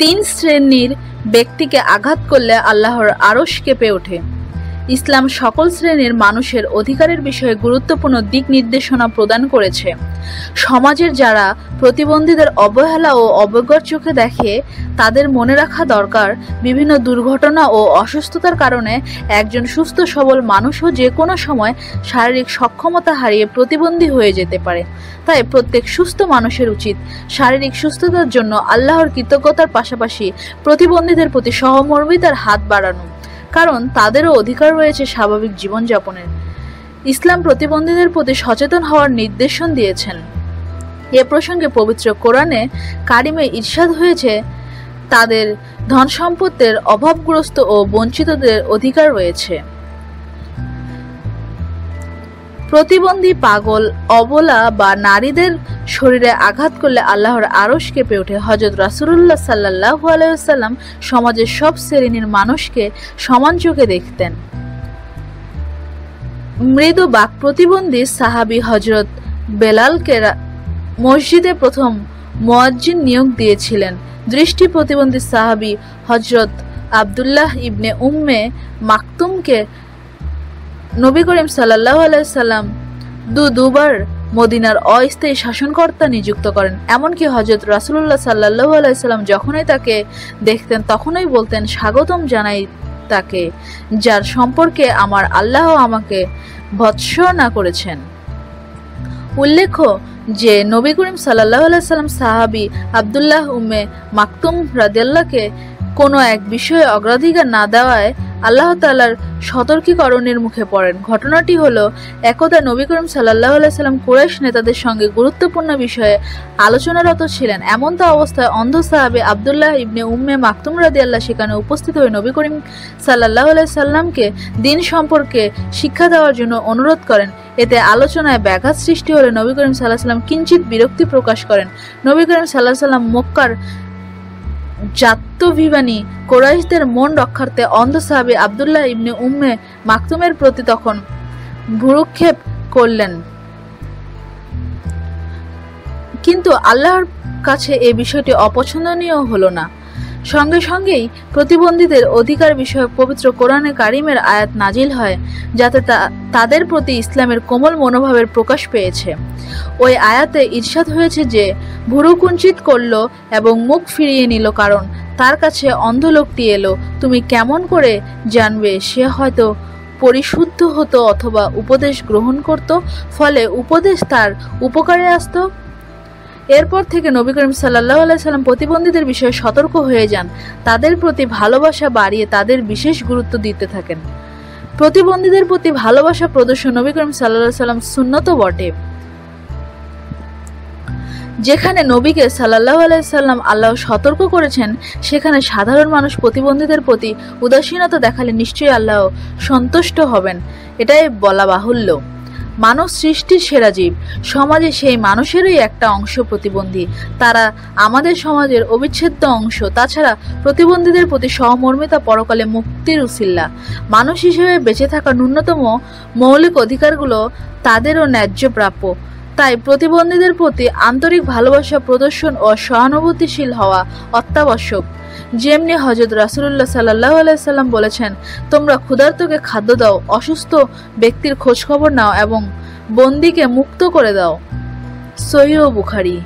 তিন শ্রেণির ব্যক্তিকে আঘাত করলে আল্লাহর আরশ কেঁপে ওঠে। ইসলাম সকল শ্রেণির মানুষের অধিকারের বিষয়ে গুরুত্বপূর্ণ দিক নির্দেশনা প্রদান করেছে। সমাজের যারা প্রতিবন্ধীদের অবহেলা ও অবজ্ঞার চোখে দেখে, তাদের মনে রাখা দরকার বিভিন্ন দুর্ঘটনা ও অসুস্থতার কারণে একজন সুস্থ, সবল মানুষও যে কোনো সময় শারীরিক সক্ষমতা হারিয়ে প্রতিবন্ধী হয়ে যেতে পারে। তাই প্রত্যেক সুস্থ মানুষের উচিত শারীরিক সুস্থতার জন্য আল্লাহর কৃতজ্ঞতার পাশাপাশি প্রতিবন্ধীদের প্রতি সহমর্মিতার হাত বাড়ানো। কারণ তাদেরও অধিকার রয়েছে স্বাভাবিক জীবনযাপনের। ইসলাম প্রতিবন্ধীদের প্রতি সচেতন হওয়ার নির্দেশন দিয়েছেন। এ প্রসঙ্গে পবিত্র কোরআনে কারিমে ঈর্ষাদ হয়েছে, তাদের ধন সম্পদের অভাবগ্রস্ত ও বঞ্চিতদের অধিকার রয়েছে। প্রতিবন্ধী পাগল, অবলা বা নারীদের শরীরে আঘাত করলে আল্লাহর আরশ কেঁপে ওঠে। হজরত রাসুল্লাহ সাল্লাহ আলাইসাল্লাম সমাজের সব শ্রেণির মানুষকে সমান চোখে দেখতেন। মৃদু বাক প্রতিবন্ধী সাহাবি হজরত বেলালকে মসজিদে প্রথম মোয়াজ্জিন নিয়োগ দিয়েছিলেন। দৃষ্টি প্রতিবন্ধী সাহাবি হজরত আবদুল্লাহ ইবনে উম্মে মাকতুমকে নবী করিম সাল্লাহ আলাইসাল্লাম দু দুবার মদিনার অস্থায়ী শাসনকর্তা নিযুক্ত করেন। এমনকি হজরত রাসুল্লাহ সাল্লাহ আলাইসাল্লাম যখনই তাকে দেখতেন, তখনই বলতেন, স্বাগতম জানাই তাকে, যার সম্পর্কে আমার আল্লাহ আমাকে ভৎসনা করেছেন। উল্লেখ্য যে নবী করিম সাল্লাহ সাল্লাম সাহাবি আবদুল্লাহ উম্মে মাকতুম রাদিয়াল্লাহকে কোনো এক বিষয়ে অগ্রাধিকার না দেওয়ায় আল্লাহ তালার সতর্কীকরণের মুখে পড়েন। ঘটনাটি হল, একদা নবী করিম সাল্লাহ সাল্লাম কুরাইশ নেতাদের সঙ্গে গুরুত্বপূর্ণ বিষয়ে আলোচনারত ছিলেন। এমন তো অবস্থায় অন্ধ সাহাবে আবদুল্লাহ ইবনে উম্মে মাকতুম রাদি আল্লাহ সেখানে উপস্থিত হয়ে নবী করিম সাল্লাহ সাল্লামকে দিন সম্পর্কে শিক্ষা দেওয়ার জন্য অনুরোধ করেন। এতে আলোচনায় ব্যাঘাত সৃষ্টি হলে নবী করিম সাল্লাহ সাল্লাম কিঞ্চিত বিরক্তি প্রকাশ করেন। নবী করিম সাল্লাহ সাল্লাম মক্কার জাত্যভিমানী কোরাইশদের মন রক্ষার্থে অন্ধ সাহাবি আবদুল্লাহ ইবনে উম্মে মাকতুমের প্রতি তখন ভুরুক্ষেপ করলেন। কিন্তু আল্লাহর কাছে এ বিষয়টি অপছন্দনীয় হলো না। সঙ্গে সঙ্গেই প্রতিবন্ধীদের অধিকার বিষয়ক পবিত্র কোরআনে কারিমের আয়াত নাজিল হয়, যাতে তাদের প্রতি ইসলামের কোমল মনোভাবের প্রকাশ পেয়েছে। ওই আয়াতে ঈর্ষাদ হয়েছে যে ভুরুকুঞ্চিত করল এবং মুখ ফিরিয়ে নিল কারণ তার কাছে অন্ধ লোকটি এলো। তুমি কেমন করে জানবে? সে হয়তো পরিশুদ্ধ হতো অথবা উপদেশ গ্রহণ করত, ফলে উপদেশ তার উপকারে আসতো। এরপর থেকে নবী করিম সাল্লাহ সাল্লাম প্রতিবন্ধীদের বিষয়ে সতর্ক হয়ে যান। তাদের প্রতি ভালোবাসা বাড়িয়ে তাদের বিশেষ গুরুত্ব দিতে থাকেন। প্রতিবন্ধীদের প্রতি ভালোবাসা প্রদর্শন নবী করিম সাল্লাহ সাল্লাম সুন্নত বটে। যেখানে নবীকে সাল্লাহ আলাইসাল্লাম আল্লাহ সতর্ক করেছেন, সেখানে সাধারণ মানুষ প্রতিবন্ধীদের প্রতি উদাসীনতা দেখালে নিশ্চয়ই আল্লাহ সন্তুষ্ট হবেন। এটাই বলা বাহুল্য। মানুষ সৃষ্টির সেরা জীব। সমাজে সেই মানুষেরই একটা অংশ প্রতিবন্ধী। তারা আমাদের সমাজের অবিচ্ছেদ্য অংশ। তাছাড়া প্রতিবন্ধীদের প্রতি সহমর্মিতা পরকালে মুক্তির উসিল্লা। মানুষ হিসেবে বেঁচে থাকা ন্যূনতম মৌলিক অধিকারগুলো তাদেরও ন্যায্য প্রাপ্য। তাই প্রতিবন্ধীদের প্রতি আন্তরিক ভালোবাসা, প্রদর্শন ও সহানুভূতিশীল হওয়া অত্যাবশ্যক। যেমনি হজরত রাসুল্লাহ সাল্লাহ আলাইসাল্লাম বলেছেন, তোমরা ক্ষুধার্তকে খাদ্য দাও, অসুস্থ ব্যক্তির খোঁজখবর নাও এবং বন্দিকে মুক্ত করে দাও। সহিও বুখারি।